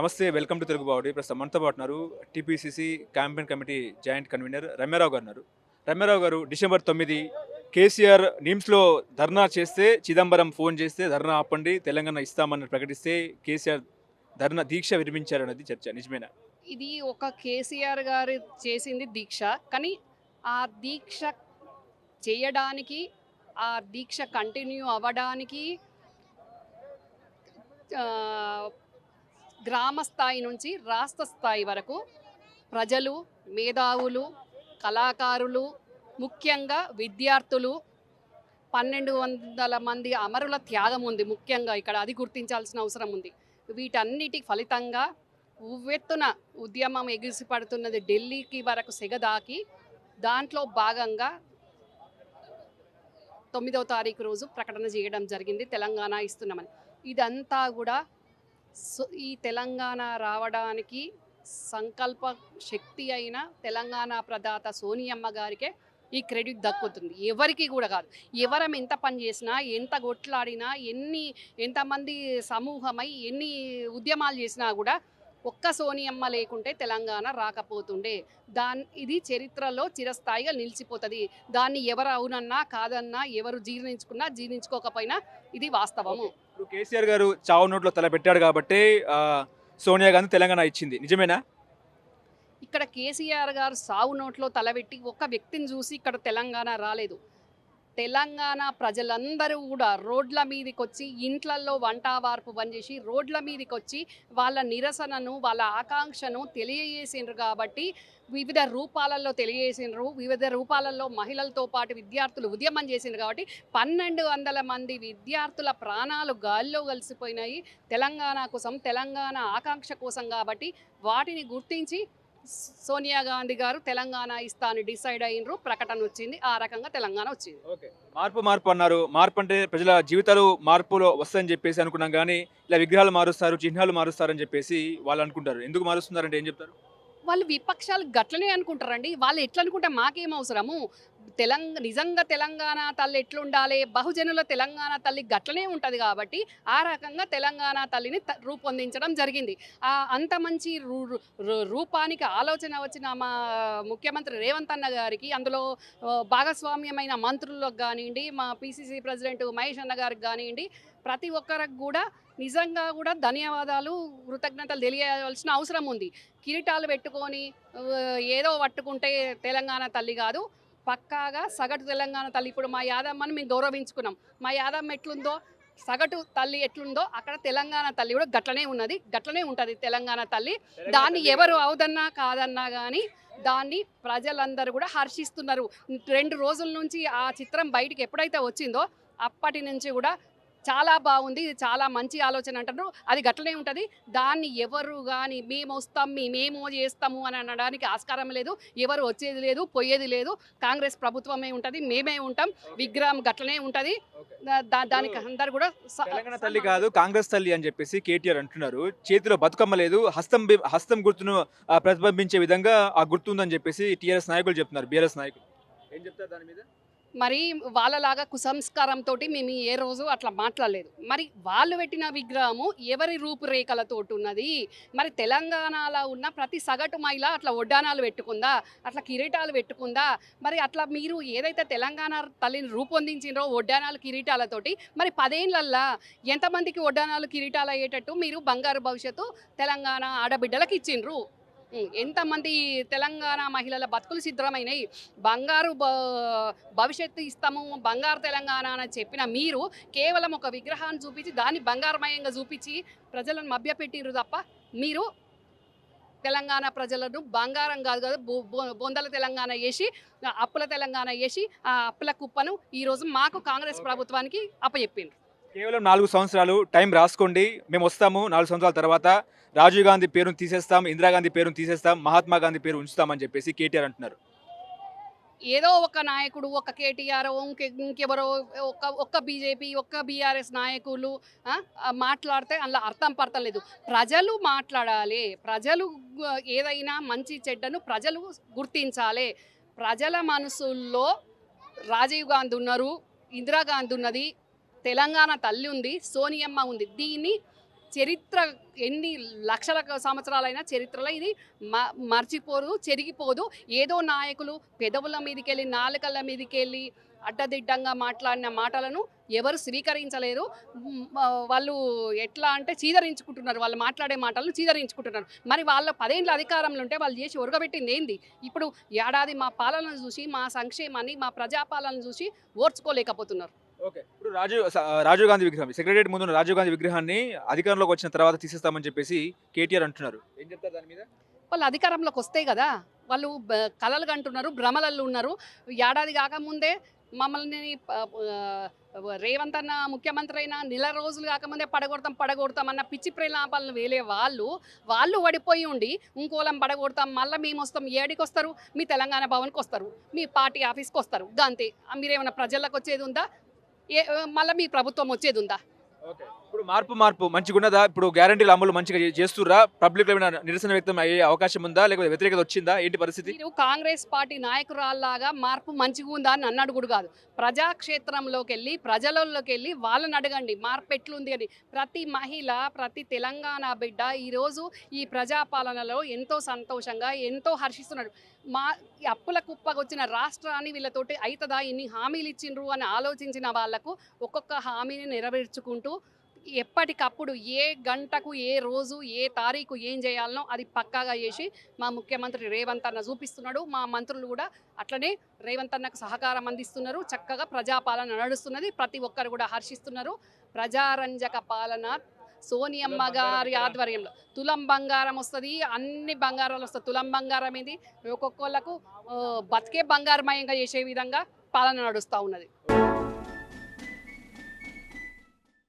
నమస్తే welcome to Telugu బావడి. ప్రస్తుతం మనతో పాటు ఉన్నారు TPCC campaign committee joint convener Ramya Rao గారు ఉన్నారు. రమ్యారావు గారు డిసెంబర్ తొమ్మిది కేసీఆర్ నిమ్స్లో ధర్నా చేస్తే చిదంబరం ఫోన్ చేస్తే ధర్నా ఆపండి తెలంగాణ ఇస్తామని ప్రకటిస్తే కేసీఆర్ ధర్నా దీక్ష విరమించారన్నది చర్చ. నిజమేనా? ఇది ఒక కేసీఆర్ గారు చేసింది దీక్ష. కానీ ఆ దీక్ష చేయడానికి ఆ దీక్ష కంటిన్యూ అవ్వడానికి గ్రామ స్థాయి నుంచి రాష్ట్ర స్థాయి వరకు ప్రజలు మేధావులు కళాకారులు ముఖ్యంగా విద్యార్థులు పన్నెండు వందల మంది అమరుల త్యాగం ఉంది ముఖ్యంగా ఇక్కడ. అది గుర్తించాల్సిన అవసరం ఉంది. వీటన్నిటి ఫలితంగా ఉవ్వెత్తున ఉద్యమం ఎగిసిపడుతున్నది ఢిల్లీకి వరకు సెగదాకి దాంట్లో భాగంగా తొమ్మిదవ తారీఖు రోజు ప్రకటన చేయడం జరిగింది తెలంగాణ ఇస్తున్నామని. ఇదంతా కూడా సో- ఈ తెలంగాణ రావడానికి సంకల్ప శక్తి అయిన తెలంగాణ ప్రదాత సోనియమ్మ గారికే ఈ క్రెడిట్ దక్కుతుంది. ఎవరికి కూడా కాదు. ఎవరం ఎంత పని చేసినా ఎంత కొట్లాడినా ఎన్ని ఎంతమంది సమూహమై ఎన్ని ఉద్యమాలు చేసినా కూడా ఒక్క సోనియమ్మ లేకుంటే తెలంగాణ రాకపోతుండే. దాన్ ఇది చరిత్రలో చిరస్థాయిగా నిలిచిపోతుంది. దాన్ని ఎవరు అవునన్నా కాదన్నా ఎవరు జీర్ణించుకున్నా జీర్ణించుకోకపోయినా ఇది వాస్తవము ఇప్పుడు కేసీఆర్ గారు చావు నోట్లో తల పెట్టాడు కాబట్టి సోనియా గాంధీ తెలంగాణ ఇచ్చింది. నిజమేనా? ఇక్కడ కేసీఆర్ గారు సావు నోట్లో తలబెట్టి ఒక్క వ్యక్తిని చూసి ఇక్కడ తెలంగాణ రాలేదు. తెలంగాణ ప్రజలందరూ కూడా రోడ్ల మీదకి వచ్చి ఇంట్లల్లో వంట వార్పు పనిచేసి రోడ్ల మీదకి వచ్చి వాళ్ళ నిరసనను వాళ్ళ ఆకాంక్షను తెలియజేసిండ్రు కాబట్టి వివిధ రూపాలలో తెలియజేసిండ్రు. వివిధ రూపాలలో మహిళలతో పాటు విద్యార్థులు ఉద్యమం చేసిండ్రు కాబట్టి పన్నెండు వందల మంది విద్యార్థుల ప్రాణాలు గాల్లో కలిసిపోయినాయి. తెలంగాణ కోసం తెలంగాణ ఆకాంక్ష కోసం కాబట్టి వాటిని గుర్తించి సోనియా గాంధీ గారు తెలంగాణ ఇస్తాను డిసైడ్ అయినరు ప్రకటన వచ్చింది ఆ రకంగా తెలంగాణ వచ్చింది. ఓకే. మార్పు మార్పు అన్నారు. మార్పు అంటే ప్రజల జీవితాలు మార్పులో వస్తాయని చెప్పేసి అనుకున్నాం కానీ ఇలా విగ్రహాలు మారుస్తారు చిహ్నాలు మారుస్తారని చెప్పేసి వాళ్ళు అనుకుంటారు. ఎందుకు మారుస్తున్నారంటే ఏం చెప్తారు? వాళ్ళు విపక్షాలు గట్లనే అనుకుంటారండి. వాళ్ళు ఎట్లా అనుకుంటే మాకేం అవసరము? తెలంగ నిజంగా తెలంగాణ తల్లి ఎట్లుండాలి? బహుజనుల తెలంగాణ తల్లి గట్లనే ఉంటుంది కాబట్టి ఆ రకంగా తెలంగాణ తల్లిని త- రూపొందించడం జరిగింది. ఆ అంత మంచి రూ- రూపానికి ఆలోచన వచ్చిన మా ముఖ్యమంత్రి రేవంత్ అన్న గారికి అందులో భాగస్వామ్యమైన మంత్రులకు కానివ్వండి మా పిసిసి ప్రెసిడెంట్ మహేష్ అన్న గారికి కానివ్వండి ప్రతి ఒక్కరికి కూడా నిజంగా కూడా ధన్యవాదాలు కృతజ్ఞతలు తెలియవలసిన అవసరం ఉంది. కిరీటాలు పెట్టుకొని ఏదో పట్టుకుంటే తెలంగాణ తల్లి కాదు పక్కాగా సగటు తెలంగాణ తల్లి ఇప్పుడు మా యాదమ్మని మేము గౌరవించుకున్నాం. మా యాదమ్మ ఎట్లుందో సగటు తల్లి ఎట్లుందో అక్కడ తెలంగాణ తల్లి కూడా గట్లనే ఉన్నది గట్లనే ఉంటుంది తెలంగాణ తల్లి. దాన్ని ఎవరు అవుదన్నా కాదన్నా కానీ దాన్ని ప్రజలందరూ కూడా హర్షిస్తున్నారు. రెండు రోజుల నుంచి ఆ చిత్రం బయటికి ఎప్పుడైతే వచ్చిందో అప్పటి నుంచి కూడా చాలా బాగుంది. ఇది చాలా మంచి ఆలోచన అంటారు. అది గట్లనే ఉంటుంది. దాన్ని ఎవరు కానీ మేము వస్తాం మేమేమో చేస్తాము అని అనడానికి ఆస్కారం లేదు. ఎవరు వచ్చేది లేదు పోయేది లేదు. కాంగ్రెస్ ప్రభుత్వమే ఉంటుంది మేమే ఉంటాం. విగ్రహం గట్లనే ఉంటుంది. దానికి అందరు కూడా తెలంగాణ తల్లి కాదు కాంగ్రెస్ తల్లి అని చెప్పేసి కేటీఆర్ అంటున్నారు. చేతిలో బతుకమ్మ లేదు హస్తం హస్తం గుర్తును ప్రతిబింబించే విధంగా ఆ గుర్తు ఉందని చెప్పేసి టీఆర్ఎస్ నాయకులు చెప్తున్నారు బీఆర్ఎస్ నాయకులు. ఏం చెప్తారు దాని మీద? మరి వాళ్ళలాగా కుసంస్కారంతో మేము ఏ రోజు అట్లా మాట్లాడలేదు. మరి వాళ్ళు పెట్టిన విగ్రహము ఎవరి రూపురేఖలతో ఉన్నది మరి తెలంగాణలో ఉన్న ప్రతి సగటు మహిళ అట్లా ఒడ్డానాలు పెట్టుకుందా? అట్లా కిరీటాలు పెట్టుకుందా? మరి అట్లా మీరు ఏదైతే తెలంగాణ తల్లిని రూపొందించిండ్రో ఒడ్డానాలు కిరీటాలతోటి మరి పదేళ్ళల్లా ఎంతమందికి ఒడ్డానాలు కిరీటాలు అయ్యేటట్టు మీరు బంగారు భవిష్యత్తు తెలంగాణ ఆడబిడ్డలకు ఇచ్చిండ్రు? ఎంతమంది తెలంగాణ మహిళల బతుకులు సిద్ధమైనవి బంగారు భ- భవిష్యత్తు ఇస్తాము బంగారు తెలంగాణ అని చెప్పిన మీరు కేవలం ఒక విగ్రహాన్ని చూపించి దాన్ని బంగారమయంగా చూపించి ప్రజలను మభ్యపెట్టిరు తప్ప మీరు తెలంగాణ ప్రజలను బంగారం కాదు కదా బొ- బొ- బొందల తెలంగాణ వేసి అప్పుల తెలంగాణ వేసి ఆ అప్పుల కుప్పను ఈరోజు మాకు కాంగ్రెస్ ప్రభుత్వానికి అప్పచెప్పిండ్రు. కేవలం నాలుగు సంవత్సరాలు టైం రాసుకోండి మేము వస్తాము నాలుగు సంవత్సరాల తర్వాత. రాజీవ్ గాంధీ పేరును తీసేస్తాం ఇందిరాగాంధీ పేరును తీసేస్తాం మహాత్మా గాంధీ పేరు ఉంచుతామని చెప్పేసి కేటీఆర్ అంటున్నారు. ఏదో ఒక నాయకుడు ఒక కేటీఆర్ ఇంకె ఇంకెవరో ఒక్క ఒక్క బీజేపీ ఒక్క బీఆర్ఎస్ నాయకులు మాట్లాడితే అందులో అర్థం పడతలేదు ప్రజలు మాట్లాడాలి. ప్రజలు ఏదైనా మంచి చెడ్డను ప్రజలు గుర్తించాలి. ప్రజల మనసుల్లో రాజీవ్ గాంధీ ఉన్నారు ఇందిరాగాంధీ ఉన్నది తెలంగాణ తల్లి ఉంది సోనియమ్మ ఉంది. దీన్ని చరిత్ర ఎన్ని లక్షల సంవత్సరాలైనా చరిత్రలో ఇది మ- మర్చిపోదు చెరిగిపోదు. ఏదో నాయకులు పెదవుల మీదకెళ్ళి నాలుకల మీదకెళ్ళి అడ్డదిడ్డంగా మాట్లాడిన మాటలను ఎవరు స్వీకరించలేరు. వాళ్ళు ఎట్లా అంటే చీదరించుకుంటున్నారు. వాళ్ళు మాట్లాడే మాటలను చీదరించుకుంటున్నారు. మరి వాళ్ళ పదేండ్ల అధికారంలో ఉంటే వాళ్ళు చేసి ఒరగబెట్టింది ఏంది? ఇప్పుడు ఏడాది మా పాలన చూసి మా సంక్షేమాన్ని మా ప్రజాపాలన చూసి ఓర్చుకోలేకపోతున్నారు. ఓకే. ఇప్పుడు రాజీవ్ రాజీవ్ గాంధీ విగ్రహం సెక్రటరియట్ ముందు రాజీవ్ గాంధీ విగ్రహాన్ని అధికారంలోకి వచ్చిన తర్వాత తీసేస్తామని చెప్పేసి కేటీఆర్ అంటున్నారు. ఏం చెప్తారు దాని మీద? వాళ్ళు అధికారంలోకి వస్తే కదా వాళ్ళు కలలు కంటున్నారు భ్రమలలో ఉన్నారు. ఏడాది కాకముందే మమ్మల్ని రేవంత్ అన్న ముఖ్యమంత్రి అయినా నెల రోజులు కాకముందే పడగొడతాం పడగొడతాం అన్న పిచ్చి ప్రేలాపాలను వేలే వాళ్ళు. వాళ్ళు పడిపోయి ఉండి ఇంకోలం పడగొడతాం మళ్ళీ మేము వస్తాం ఏడికి వస్తారు? మీ తెలంగాణ భవన్కి వస్తారు మీ పార్టీ ఆఫీస్కి వస్తారు గంతే. ఆ, మీరేమైనా ప్రజలకు వచ్చేది ఉందా? మళ్ళీ మీ ప్రభుత్వం వచ్చేది ఉందా? ఇప్పుడు మార్పు మార్పు. మంచిగా ఉన్నదా ఇప్పుడు గ్యారంటీలు అమలు మంచిగా చేస్తురా చేస్తుర్రా? పబ్లిక్లో ఏమైనా నిరసన వ్యక్తం అయ్యే అవకాశం ఉందా? లేకపోతే వ్యతిరేకత వచ్చిందా? ఏంటి పరిస్థితి? మీరు కాంగ్రెస్ పార్టీ నాయకురాల్లాగా మార్పు మంచిగా ఉందా అని అన్నాడు కూడా కాదు. ప్రజాక్షేత్రంలోకి వెళ్ళి ప్రజలలోకి వెళ్ళి వాళ్ళని అడగండి. మార్పు ఎట్లుంది అని. ప్రతి మహిళ ప్రతి తెలంగాణ బిడ్డ ఈరోజు ఈ ప్రజాపాలనలో ఎంతో సంతోషంగా ఎంతో హర్షిస్తున్నాడు. మా అప్పుల కుప్పకొచ్చిన రాష్ట్రాన్ని వీళ్ళతోటి అవుతుందా ఇన్ని హామీలు ఇచ్చిండ్రు అని ఆలోచించిన వాళ్ళకు ఒక్కొక్క హామీని నెరవేర్చుకుంటూ ఎప్పటికప్పుడు ఏ గంటకు ఏ రోజు ఏ తారీఖు ఏం చేయాలనో అది పక్కాగా చేసి మా ముఖ్యమంత్రి రేవంత్ అన్న చూపిస్తున్నాడు. మా మంత్రులు కూడా అట్లనే రేవంత్ అన్నకు సహకారం అందిస్తున్నారు. చక్కగా ప్రజాపాలన నడుస్తున్నది. ప్రతి ఒక్కరు కూడా హర్షిస్తున్నారు. ప్రజారంజక పాలన సోనియమ్మ గారి ఆధ్వర్యంలో. తులం బంగారం వస్తుంది. అన్ని బంగారాలు వస్తాయి. తులం బంగారం ఇది ఒక్కొక్కళ్ళకు బతికే బంగారమయంగా చేసే విధంగా పాలన నడుస్తూ ఉన్నది.